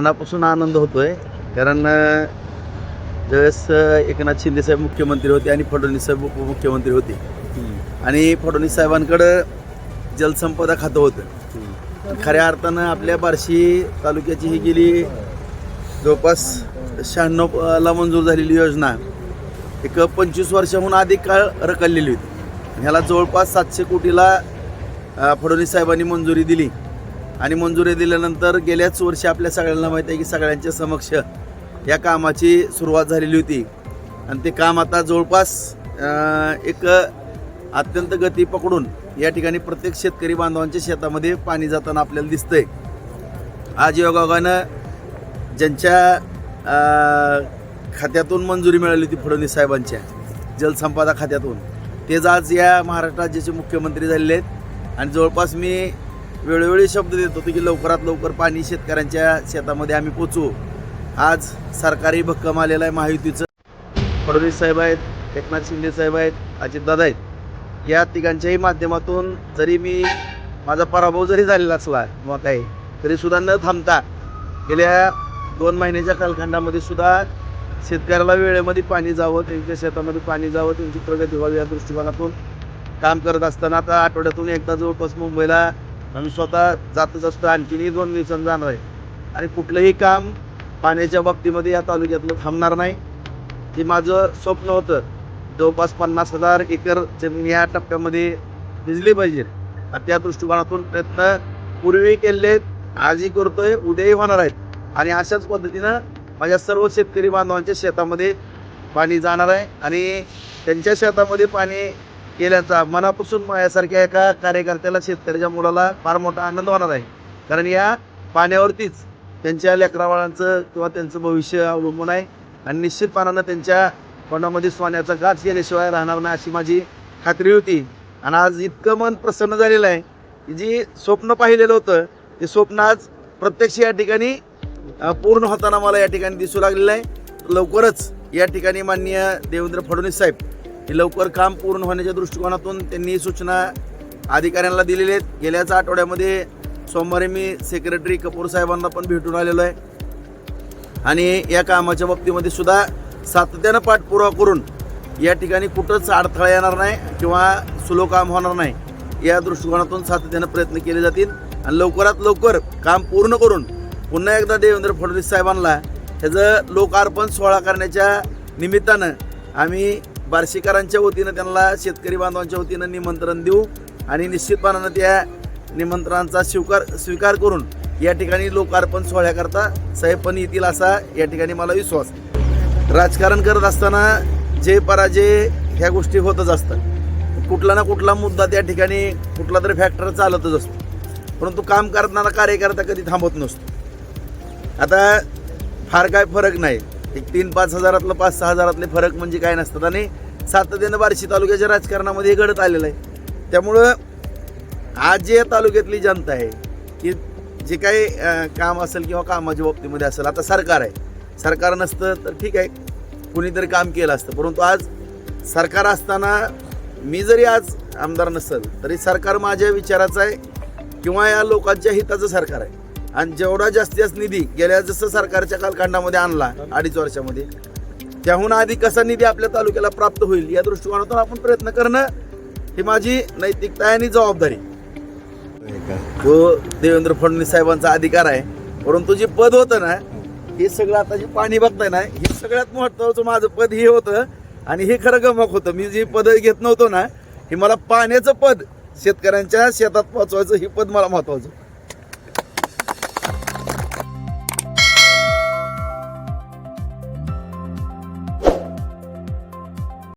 मनापासून आनंद होतोय. कारण अ, ज्यावेळेस एकनाथ शिंदे साहेब मुख्यमंत्री होते आणि फडणवीस साहेब उपमुख्यमंत्री होते. आणि फडणवीस साहेबांकडं जलसंपदा खातं होतं. खऱ्या अर्थानं आपल्या बार्शी तालुक्याची ही गेली जवळपास शहाण्णवला मंजूर झालेली योजना एक पंचवीस वर्षाहून अधिक काळ रखडलेली होती. ह्याला जवळपास सातशे कोटीला फडणवीस साहेबांनी मंजुरी दिली. आणि मंजुरी दिल्यानंतर गेल्याच वर्षी आपल्या सगळ्यांना माहीत आहे की सगळ्यांच्या समक्ष या कामाची सुरुवात झालेली होती. आणि ते काम आता जवळपास एक अत्यंत गती पकडून या ठिकाणी प्रत्येक शेतकरी बांधवांच्या शेतामध्ये पाणी जाताना आपल्याला दिसतंय. आज योगायोगानं ज्यांच्या खात्यातून मंजुरी मिळाली होती फडणवीस साहेबांच्या जलसंपदा खात्यातून. तेच आज या महाराष्ट्र राज्याचे मुख्यमंत्री झालेले आहेत. आणि जवळपास मी वेळोवेळी शब्द देत होतो की लवकरात लवकर पाणी शेतकऱ्यांच्या शेतामध्ये आम्ही पोचवू आज सरकारी भक्कम आलेलं आहे महायुतीचं. फडणवीस साहेब आहेत एकनाथ शिंदे साहेब आहेत अजितदादा आहेत. या तिघांच्याही माध्यमातून जरी मी माझा पराभव जरी झालेला असला किंवा काही तरीसुद्धा न थांबता गेल्या दोन महिन्याच्या कालखंडामध्ये सुद्धा शेतकऱ्याला वेळेमध्ये पाणी जावं त्यांच्या शेतामध्ये पाणी जावं त्यांची प्रगती व्हावी या दृष्टिकोनातून काम करत असताना आता आठवड्यातून एकदा जवळपास मुंबईला आम्ही स्वतः जातच असतो आणखीनही दोन दिवसांनी जाणार आहे. आणि कुठलंही काम पाण्याच्या बाबतीमध्ये या तालुक्यातलं थांबणार नाही. हे माझं स्वप्न होतं. जवळपास पन्नास हजार एकर जमीन या टप्प्यामध्ये भिजली पाहिजे. त्या दृष्टिकोनातून प्रयत्न पूर्वी केले आजही करतोय उद्याही होणार आहेत. आणि अशाच पद्धतीनं माझ्या सर्व शेतकरी बांधवांच्या शेतामध्ये पाणी जाणार आहे. आणि त्यांच्या शेतामध्ये पाणी केल्याचा मनापासून माझ्यासारख्या एका कार्यकर्त्याला शेतकऱ्याच्या मुलाला फार मोठा आनंद होणार आहे. कारण या पाण्यावरतीच त्यांच्या लेकराबाळांचं किंवा त्यांचं भविष्य अवलंबून आहे. आणि निश्चितपणानं त्यांच्या कोणामध्ये सोन्याचा गाच गेल्याशिवाय राहणार नाही अशी माझी खात्री होती. आणि आज इतकं मन प्रसन्न झालेलं आहे की जी स्वप्न पाहिलेलं होतं ते स्वप्न आज प्रत्यक्ष या ठिकाणी पूर्ण होताना मला या ठिकाणी दिसू लागलेलं आहे. लवकरच या ठिकाणी माननीय देवेंद्र फडणवीस साहेब हे लवकर काम पूर्ण होण्याच्या दृष्टिकोनातून त्यांनी सूचना अधिकाऱ्यांना दिलेल्या आहेत. गेल्याच आठवड्यामध्ये सोमवारी मी सेक्रेटरी कपूर साहेबांना पण भेटून आलेलो आहे. आणि या कामाच्या बाबतीमध्ये सुद्धा सातत्यानं पाठपुरावा करून या ठिकाणी कुठंच अडथळा येणार नाही किंवा सुलो काम होणार नाही. या दृष्टिकोनातून सातत्यानं प्रयत्न केले जातील आणि लवकरात लवकर काम पूर्ण करून पुन्हा एकदा देवेंद्र फडणवीस साहेबांना ह्याचं लोकार्पण सोहळा करण्याच्या निमित्तानं आम्ही बार्शीकरांच्या वतीनं त्यांना शेतकरी बांधवांच्या वतीनं निमंत्रण देऊ आणि निश्चितपणानं त्या निमंत्रणाचा स्वीकार स्वीकार करून या ठिकाणी लोकार्पण सोहळ्याकरता साहेब पण येतील असा या ठिकाणी मला विश्वास. राजकारण करत असताना जे पराजय ह्या गोष्टी होतच असतात. कुठला ना कुठला मुद्दा त्या ठिकाणी कुठला तरी फॅक्टर चालतच असतो. परंतु काम करताना कार्यकर्ता कधी थांबत नसतो. आता फार काय फरक नाही. एक तीन पाच हजारातलं पाच सहा हजारातले फरक म्हणजे काय नसतात. आणि सातत्यानं बार्शी तालुक्याच्या राजकारणामध्ये हे घडत आलेलं आहे. त्यामुळं आज जे या तालुक्यातली जनता आहे की जे काही काम असेल किंवा कामाच्या बाबतीमध्ये असेल आता सरकार आहे. सरकार नसतं तर ठीक आहे. कुणीतरी काम केलं असतं. परंतु आज सरकार असताना मी जरी आज आमदार नसेल तरी सरकार माझ्या विचाराचं आहे किंवा या लोकांच्या हिताचं सरकार आहे. आणि जेवढा जास्तीत जास्त निधी गेल्या जसं सरकारच्या कालखंडामध्ये आणला अडीच वर्षामध्ये त्याहून आधी कसा निधी आपल्या तालुक्याला प्राप्त होईल या दृष्टिकोनातून आपण प्रयत्न करणं ही माझी नैतिकता आहे आणि जबाबदारी. तो देवेंद्र फडणवीस साहेबांचा अधिकार आहे परंतु जे पद होतं ना हे सगळं आता जे पाणी बघताय ना हे सगळ्यात महत्वाचं माझं पद हे होतं आणि हे खरं गमक होतं. मी जे पद घेत नव्हतो ना हे मला पाण्याचं पद शेतकऱ्यांच्या शेतात पोचवायचं हे पद मला महत्वाचं